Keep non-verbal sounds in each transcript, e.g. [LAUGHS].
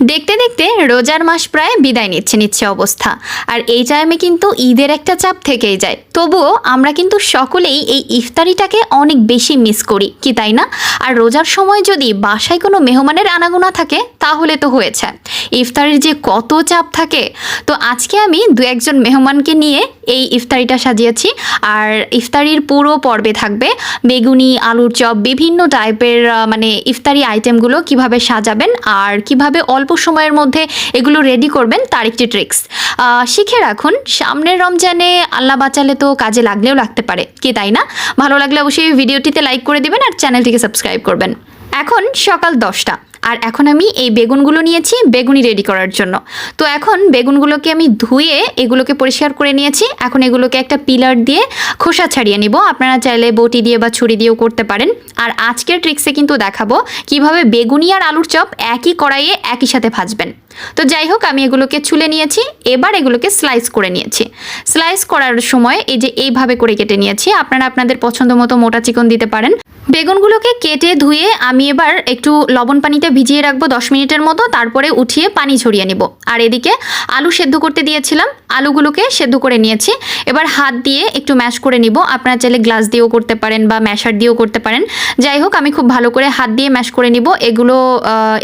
দেখতে দেখতে রোজার মাস প্রায় বিদায় নিচ্ছে নিচ্ছে অবস্থা। আর এই টাইমে কিন্তু ঈদের একটা চাপ থেকেই যায়। তবুও আমরা কিন্তু সকলেই এই ইফতারিটাকে অনেক বেশি মিস করি, কি তাই না? আর রোজার সময় যদি বাসায় কোনো মেহমানের আনাগোনা থাকে, তাহলে তো হয়েছে। ইফতারির যে কত চাপ থাকে। তো আজকে আমি দু একজন মেহমানকে নিয়ে এই ইফতারিটা সাজিয়েছি। আর ইফতারির পুরো পর্বে থাকবে বেগুনি, আলুর চপ, বিভিন্ন টাইপের মানে ইফতারি আইটেমগুলো কীভাবে সাজাবেন আর কীভাবে অল্প সময়ের মধ্যে এগুলো রেডি করবেন, তার একটি ট্রিক্স শিখে রাখুন, সামনের রমজানে আল্লাহ বাঁচালে তো কাজে লাগলেও লাগতে পারে, কি তাই না? ভালো লাগলে অবশ্যই ভিডিওটিতে লাইক করে দিবেন আর চ্যানেলটিকে সাবস্ক্রাইব করবেন। এখন সকাল দশটা। আর এখন আমি এই বেগুনগুলো নিয়েছি বেগুনি রেডি করার জন্য। তো এখন বেগুনগুলোকে আমি ধুয়ে এগুলোকে পরিষ্কার করে নিয়েছি। এখন এগুলোকে একটা পিলার দিয়ে খোসা ছাড়িয়ে নিব। আপনারা চাইলে বটি দিয়ে বা ছুরি দিয়েও করতে পারেন। আর আজকের ট্রিক্সে কিন্তু দেখাবো কীভাবে বেগুনি আর আলুর চপ একই কড়াইয়ে একই সাথে ভাজবেন। তো যাই হোক, আমি এগুলোকে ছুলে নিয়েছি। এবার এগুলোকে স্লাইস করে নিয়েছি। স্লাইস করার সময় এই যে এইভাবে করে কেটে নিয়েছি। আপনারা আপনাদের পছন্দ মতো মোটা চিকন দিতে পারেন। বেগুনগুলোকে কেটে ধুয়ে আমি এবার একটু লবণ পানিতে ভিজিয়ে রাখব দশ মিনিটের মতো, তারপরে উঠিয়ে পানি ঝরিয়ে নেব। আর এদিকে আলু সেদ্ধ করতে দিয়েছিলাম, আলুগুলোকে সেদ্ধ করে নিয়েছি। এবার হাত দিয়ে একটু ম্যাশ করে নিব। আপনারা চাইলে গ্লাস দিয়েও করতে পারেন বা ম্যাশার দিয়েও করতে পারেন। যাই হোক, আমি খুব ভালো করে হাত দিয়ে ম্যাশ করে নিব। এগুলো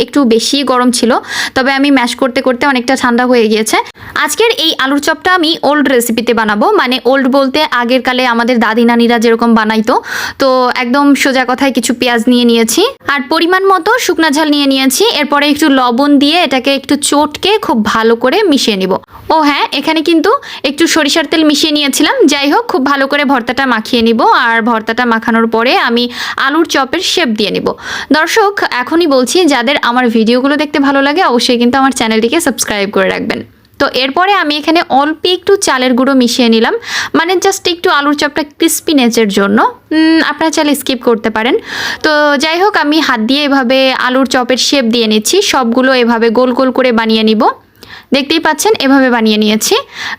একটু বেশি গরম ছিল, তবে আমি ম্যাশ করতে করতে অনেকটা ঠান্ডা হয়ে গিয়েছে। আজকের এই আলুর চপটা আমি ওল্ড রেসিপিতে বানাবো। মানে ওল্ড বলতে আগের কালে আমাদের দাদি নানিরা যেরকম বানাইতো। তো একদম সোজা কথায় কিছু পেঁয়াজ নিয়ে নিয়েছি। আর পরিমাণ মতো শুকনা ঝাল নিয়ে নিয়েছি। এরপরে একটু লবণ দিয়ে এটাকে একটু চটকে খুব ভালো করে মিশিয়ে নিব। ও হ্যাঁ এখানে কিন্তু একটু সরিষার তেল মিশিয়ে নিয়েছিলাম। যাই হোক, খুব ভালো করে ভর্তাটা মাখিয়ে নিব আর ভর্তাটা মাখানোর পরে আমি আলুর চপের শেপ দিয়ে নিব। দর্শক, এখনই বলছি, যাদের আমার ভিডিওগুলো দেখতে ভালো লাগে, অবশ্যই কিন্তু আমার চ্যানেলটিকে সাবস্ক্রাইব করে রাখবেন। তো এরপরে আমি এখানে অল্প একটু চালের গুঁড়ো মিশিয়ে নিলাম। মানে জাস্ট একটু আলুর চপটা ক্রিস্পিনেসের জন্য। আপনারা চাইলে স্কিপ করতে পারেন। তো যাই হোক, আমি হাত দিয়ে এভাবে আলুর চপের শেপ দিয়ে নিচ্ছি। সবগুলো এভাবে গোল গোল করে বানিয়ে নিব। দেখতেই পাচ্ছেন, এভাবে বানিয়ে নিয়েছি।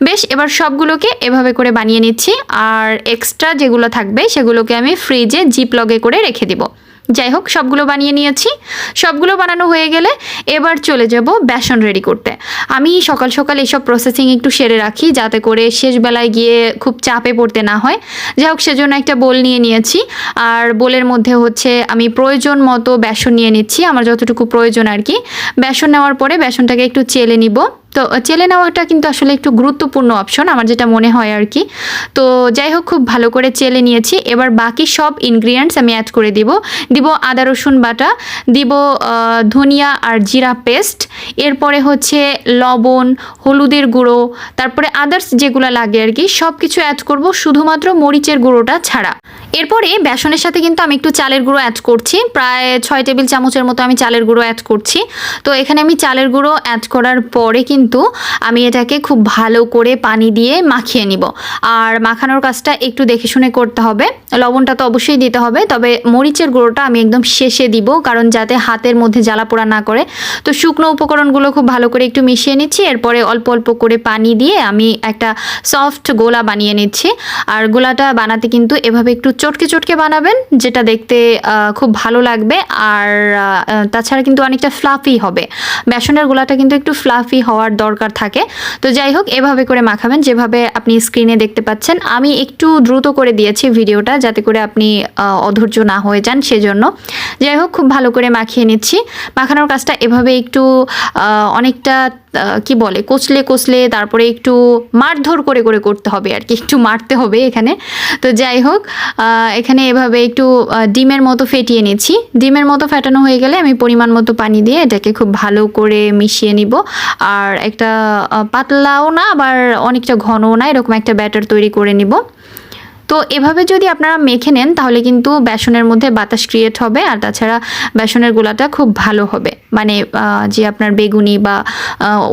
বেশ, এবার সবগুলোকে এভাবে করে বানিয়ে নিচ্ছি। আর এক্সট্রা যেগুলো থাকবে, সেগুলোকে আমি ফ্রিজে জিপ লগে করে রেখে দিব। যাই হোক, সবগুলো বানিয়ে নিয়েছি। সবগুলো বানানো হয়ে গেলে এবার চলে যাব বেসন রেডি করতে। আমি সকাল সকাল এসব প্রসেসিং একটু সেরে রাখি যাতে করে শেষ বেলায় গিয়ে খুব চাপে পড়তে না হয়। যাই হোক, সেজন্য একটা বোল নিয়ে নিয়েছি। আর বোলের মধ্যে হচ্ছে আমি প্রয়োজন মতো বেসন নিয়ে নিচ্ছি। আমার যতটুকু প্রয়োজন আর কি। বেসন নেওয়ার পরে বেসনটাকে একটু চেলে নিব। তো চেলে নেওয়াটা কিন্তু আসলে একটু গুরুত্বপূর্ণ অপশন আমার যেটা মনে হয় আর কি। তো, যাই হোক, খুব ভালো করে চেলে নিয়েছি। এবার বাকি সব ইনগ্রিডিয়েন্টস আমি অ্যাড করে দিব। দিব আদা, রসুন বাটা, দিব ধনিয়া আর জিরা পেস্ট এরপরে হচ্ছে লবণ, হলুদের গুঁড়ো, তারপরে আদার্স যেগুলো লাগে আর কি সব কিছু অ্যাড করব শুধুমাত্র মরিচের গুঁড়োটা ছাড়া। এরপরে বেসনের সাথে কিন্তু আমি একটু চালের গুঁড়ো অ্যাড করছি। প্রায় ছয় টেবিল চামচের মতো আমি চালের গুঁড়ো অ্যাড করছি। তো, এখানে আমি চালের গুঁড়ো অ্যাড করার পরে কিন্তু আমি এটাকে খুব ভালো করে পানি দিয়ে মাখিয়ে নিব। আর মাখানোর কাজটা একটু দেখে শুনে করতে হবে। লবণটা তো অবশ্যই দিতে হবে, তবে মরিচের গুঁড়োটা আমি একদম শেষে দিব, কারণ যাতে হাতের মধ্যে জ্বালা পোড়া না করে। তো শুকনো উপকরণগুলো খুব ভালো করে একটু মিশিয়ে নিচ্ছি, এরপরে অল্প অল্প করে পানি দিয়ে আমি একটা সফট গোলা বানিয়ে নিচ্ছি। আর গোলাটা বানাতে কিন্তু এভাবে একটু চটকে চটকে বানাবেন, যেটা দেখতে খুব ভালো লাগবে। আর তাছাড়া কিন্তু অনেকটা ফ্লাফি হবে। বেসনের গোলাটা কিন্তু একটু ফ্লাফি হওয়ার দরকার থাকে। তো যাই হোক এভাবে করে মাখাবেন। যেভাবে আপনি স্ক্রিনে দেখতে পাচ্ছেন, আমি একটু দ্রুত করে দিয়েছি ভিডিওটা যাতে করে আপনি অধৈর্য না হয়ে যান সেজন্য। যাই হোক খুব ভালো করে মাখিয়ে নিচ্ছি। মাখানোর কাজটা এভাবে একটু অনেকটা কি বলে, কচলে কচলে তারপরে একটু মারধর করে করে করতে হবে আর কি, একটু মারতে হবে এখানে। তো যাই হোক এখানে এভাবে একটু ডিমের মতো ফেটিয়ে নিচ্ছি। ডিমের মতো ফেটানো হয়ে গেলে আমি পরিমাণ মতো পানি দিয়ে এটাকে খুব ভালো করে মিশিয়ে নিব। আর একটা পাতলাও না, আবার অনেকটা ঘনও না, এরকম একটা ব্যাটার তৈরি করে নিব। তো এভাবে যদি আপনারা মেখে নেন, তাহলে কিন্তু বেসনের মধ্যে বাতাস ক্রিয়েট হবে আর তাছাড়া বেসনের গোলাটা খুব ভালো হবে। মানে যে আপনার বেগুনি বা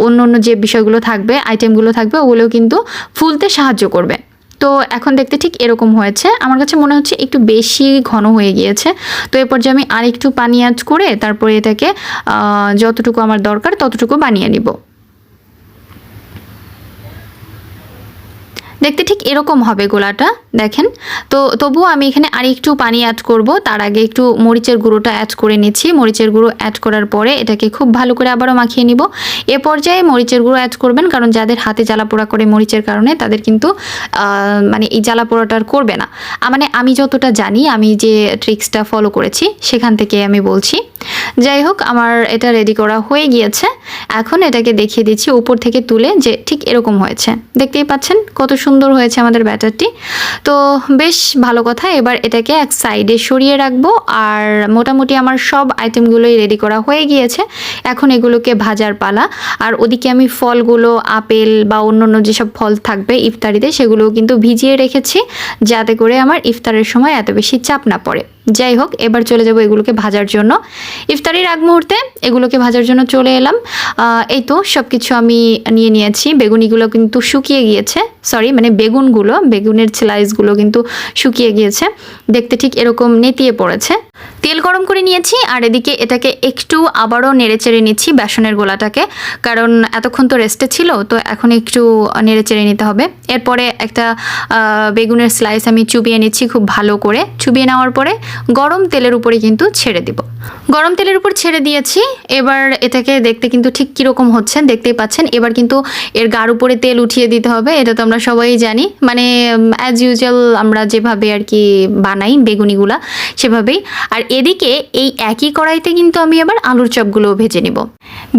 অন্য অন্য যে বিষয়গুলো থাকবে আইটেমগুলো থাকবে ওগুলো কিন্তু ফুলতে সাহায্য করবে। তো এখন দেখতে ঠিক এরকম হয়েছে। আমার কাছে মনে হচ্ছে একটু বেশি ঘন হয়ে গিয়েছে। তো এরপর যে আমি আরেকটু পানি অ্যাড করে তারপরে এটাকে যতটুকু আমার দরকার ততটুকু বানিয়ে নিব। দেখতে ঠিক এরকম হবে গোলাটা, দেখেন। তো তবুও আমি এখানে আর একটু পানি অ্যাড করব। তার আগে একটু মরিচের গুঁড়োটা অ্যাড করে নিচ্ছি। মরিচের গুঁড়ো অ্যাড করার পরে এটাকে খুব ভালো করে আবারও মাখিয়ে নিব। এ পর্যায়ে মরিচের গুঁড়ো অ্যাড করবেন, কারণ যাদের হাতে জ্বালা পোড়া করে মরিচের কারণে তাদের কিন্তু মানে এই জ্বালা পোড়াটা আর করবে না। মানে আমি যতটা জানি, আমি যে ট্রিক্সটা ফলো করেছি, সেখান থেকে আমি বলছি। যাই হোক, আমার এটা রেডি করা হয়ে গিয়েছে। এখন এটাকে দেখিয়ে দিচ্ছি উপর থেকে তুলে, যে ঠিক এরকম হয়েছে। দেখতেই পাচ্ছেন কত সুন্দর হয়েছে আমাদের ব্যাটারটি। তো বেশ ভালো কথা, এবার এটাকে এক সাইডে সরিয়ে রাখব আর মোটামুটি আমার সব আইটেমগুলোই রেডি করা হয়ে গিয়েছে। এখন এগুলোকে ভাজার পালা। আর ওদিকে আমি ফলগুলো, আপেল বা অন্য অন্য যেসব ফল থাকবে ইফতারিতে, সেগুলোও কিন্তু ভিজিয়ে রেখেছি যাতে করে আমার ইফতারের সময় এত বেশি চাপ না পড়ে। যাই হোক, এবার চলে যাব এগুলোকে ভাজার জন্য। ইফতারির আগ মুহূর্তে এগুলোকে ভাজার জন্য চলে এলাম। এই তো সব কিছু আমি নিয়ে নিয়েছি। বেগুনিগুলো কিন্তু শুকিয়ে গিয়েছে। সরি মানে বেগুনগুলো, বেগুনের স্লাইসগুলো কিন্তু শুকিয়ে গিয়েছে। দেখতে ঠিক এরকম নেতিয়ে পড়েছে। তেল গরম করে নিয়েছি, আর এদিকে এটাকে একটু আবারও নেড়ে চেড়ে নিচ্ছি বেসনের গোলাটাকে। কারণ এতক্ষণ তো রেস্টে ছিল, তো এখন একটু নেড়ে চেড়ে নিতে হবে। এরপরে একটা বেগুনের স্লাইস আমি চুবিয়ে নিচ্ছি খুব ভালো করে। চুবিয়ে নেওয়ার পরে গরম তেলের উপরে কিন্তু ছেড়ে দিব। গরম তেলের উপর ছেড়ে দিয়েছি। এবার এটাকে দেখতে কিন্তু ঠিক কীরকম হচ্ছে, দেখতেই পাচ্ছেন। এবার কিন্তু এর গার উপরে তেল উঠিয়ে দিতে হবে। এটা তো আমরা সবাই জানি। মানে অ্যাজ ইউজুয়াল আমরা যেভাবে আর কি বানাই বেগুনিগুলা, সেভাবেই। আর এদিকে এই একই কড়াইতে কিন্তু আমি আবার আলুর চপগুলোও ভেজে নেব।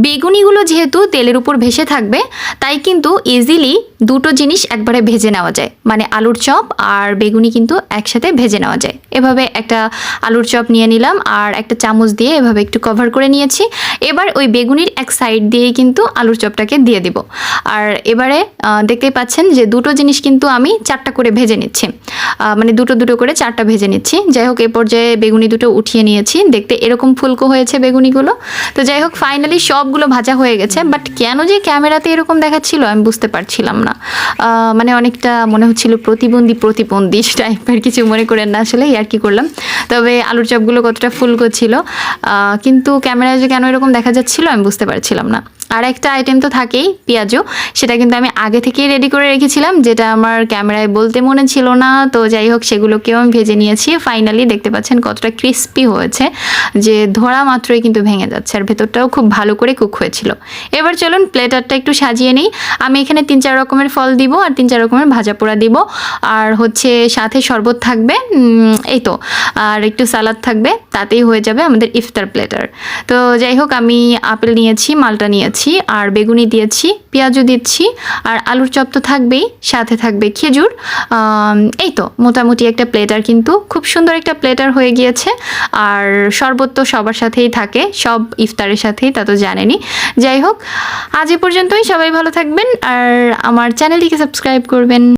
বেগুনিগুলো যেহেতু তেলের উপর ভেসে থাকবে, তাই কিন্তু ইজিলি দুটো জিনিস একবারে ভেজে নেওয়া যায়। মানে আলুর চপ আর বেগুনি কিন্তু একসাথে ভেজে নেওয়া যায়। এভাবে একটা আলুর চপ নিয়ে নিলাম আর একটা চামচ দিয়ে এভাবে একটু কভার করে নিয়েছি। এবার ওই বেগুনির এক সাইড দিয়েই কিন্তু আলুর চপটাকে দিয়ে দিব। আর এবারে দেখতেই পাচ্ছেন যে দুটো জিনিস কিন্তু আমি চারটা করে ভেজে নিচ্ছি। মানে দুটো দুটো করে চারটা ভেজে নিচ্ছি। যাই হোক, এ পর্যায়ে বেগুনি দুটো উঠিয়ে নিয়েছি। দেখতে এরকম ফুলকো হয়েছে বেগুনিগুলো। তো যাই হোক ফাইনালি সবগুলো ভাজা হয়ে গেছে। বাট কেন যে ক্যামেরাতে এরকম দেখাচ্ছিল, আমি বুঝতে পারছিলাম না। মানে অনেকটা মনে হচ্ছিল প্রতিবন্ধী প্রতিবন্ধী [LAUGHS] টাইপের, কিছু মনে করেন না। আসলে আর কি করলাম। তবে আলুর চপগুলো কতটা ফুলকো ছিল কিন্তু ক্যামেরায় যে কেন এরকম দেখা যাচ্ছিল আমি বুঝতে পারছিলাম না। আর একটা আইটেম তো থাকেই, পেঁয়াজও, সেটা কিন্তু আমি আগে থেকেই রেডি করে রেখেছিলাম, যেটা আমার ক্যামেরায় বলতে মনে ছিল না। তো যাই হোক, সেগুলোকেও আমি ভেজে নিয়েছি। ফাইনালি দেখতে পাচ্ছেন কতটা ক্রিস্পি হয়েছে, যে ধরা মাত্রই কিন্তু ভেঙে যাচ্ছে, আর ভেতরটাও খুব ভালো করে কুক হয়েছিল। এবার চলুন প্লেটারটা একটু সাজিয়ে নিই। আমি এখানে তিন চার রকমের ফল দিব, আর তিন চার রকমের ভাজা পোড়া দিব। আর হচ্ছে সাথে শরবত থাকবে এই তো আর একটু সালাদ থাকবে, তাতেই হয়ে যাবে আমাদের ইফতার প্লেটার তো যাই হোক, আমি আপেল নিয়েছি, মালটা নিয়েছি, আর বেগুনি দিয়েছি, পেঁয়াজও দিচ্ছি, আর আলুর চপ তো থাকবেই, সাথে থাকবে খেজুর। এই তো মোটামুটি একটা প্লেটার কিন্তু, খুব সুন্দর একটা প্লেটার হয়ে গিয়েছে, আর শরবত তো সবার সাথেই থাকে, সব ইফতারের সাথেই, তা তো জানেনই। যাই হোক, আজ এ পর্যন্তই, সবাই ভালো থাকবেন, আর আমার চ্যানেলটিকে সাবস্ক্রাইব করবেন।